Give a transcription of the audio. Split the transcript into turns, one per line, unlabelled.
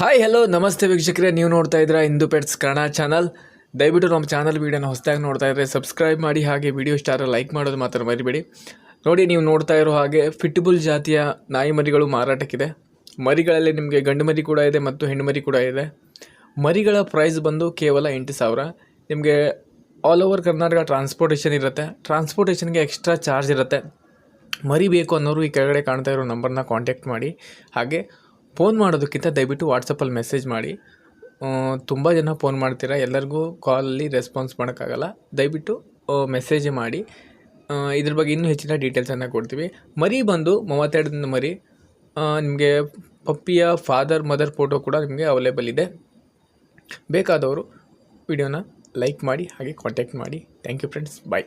Hi hello ನಮಸ್ತೆ ವೀಕ್ಷಕರೇ. ನೀವು ನೋಡ್ತಾ ಇದ್ದೀರಾ ಇಂದು ಪೆಟ್ಸ್ ಕನ್ನಡ ಚಾನಲ್ ದಯವಿಟ್ಟು ನಮ್ಮ ಚಾನಲ್ ವೀಡಿಯೋನ ಹೊಸದಾಗಿ ನೋಡ್ತಾ ಇದ್ರೆ ಸಬ್ಸ್ಕ್ರೈಬ್ ಮಾಡಿ ಹಾಗೆ ವಿಡಿಯೋ ಸ್ಟಾರ್ ಲೈಕ್ ಮಾಡೋದು ಮಾತ್ರ ಮರಿಬೇಡಿ. ನೋಡಿ, ನೀವು ನೋಡ್ತಾ ಇರೋ ಹಾಗೆ ಫಿಟ್ಬುಲ್ ಜಾತಿಯ ನಾಯಿ ಮರಿಗಳು ಮಾರಾಟಕ್ಕಿದೆ. ಮರಿಗಳಲ್ಲಿ ನಿಮಗೆ ಗಂಡು ಮರಿ ಕೂಡ ಇದೆ ಮತ್ತು ಹೆಣ್ಣು ಮರಿ ಕೂಡ ಇದೆ. ಮರಿಗಳ ಪ್ರೈಸ್ ಬಂದು ಕೇವಲ ಎಂಟು ಸಾವಿರ. ನಿಮಗೆ ಆಲ್ ಓವರ್ ಕರ್ನಾಟಕ ಟ್ರಾನ್ಸ್ಪೋರ್ಟೇಷನ್ ಇರುತ್ತೆ. ಟ್ರಾನ್ಸ್ಪೋರ್ಟೇಷನ್ಗೆ ಎಕ್ಸ್ಟ್ರಾ ಚಾರ್ಜ್ ಇರುತ್ತೆ. ಮರಿ ಬೇಕು ಅನ್ನೋರು ಈ ಕೆಳಗಡೆ ಕಾಣ್ತಾ ಇರೋ ನಂಬರ್ನ ಕಾಂಟ್ಯಾಕ್ಟ್ ಮಾಡಿ. ಹಾಗೆ ಫೋನ್ ಮಾಡೋದಕ್ಕಿಂತ ದಯವಿಟ್ಟು ವಾಟ್ಸಪ್ಪಲ್ಲಿ ಮೆಸೇಜ್ ಮಾಡಿ. ತುಂಬ ಜನ ಫೋನ್ ಮಾಡ್ತೀರಾ? ಎಲ್ಲರಿಗೂ ಕಾಲಲ್ಲಿ ರೆಸ್ಪಾನ್ಸ್ ಮಾಡೋಕ್ಕಾಗಲ್ಲ. ದಯವಿಟ್ಟು ಮೆಸೇಜ್ ಮಾಡಿ. ಇದ್ರ ಬಗ್ಗೆ ಇನ್ನೂ ಹೆಚ್ಚಿನ ಡೀಟೇಲ್ಸನ್ನು ಕೊಡ್ತೀವಿ. ಮರಿ ಬಂದು ಮೂವತ್ತೆರಡು ದಿನದ ಮರಿ ನಿಮಗೆ ಪಪ್ಪಿಯ ಫಾದರ್ ಮದರ್ ಫೋಟೋ ಕೂಡ ನಿಮಗೆ ಅವೈಲೇಬಲ್ ಇದೆ. ಬೇಕಾದವರು ವಿಡಿಯೋನ ಲೈಕ್ ಮಾಡಿ, ಹಾಗೆ ಕಾಂಟ್ಯಾಕ್ಟ್ ಮಾಡಿ. Thank you friends bye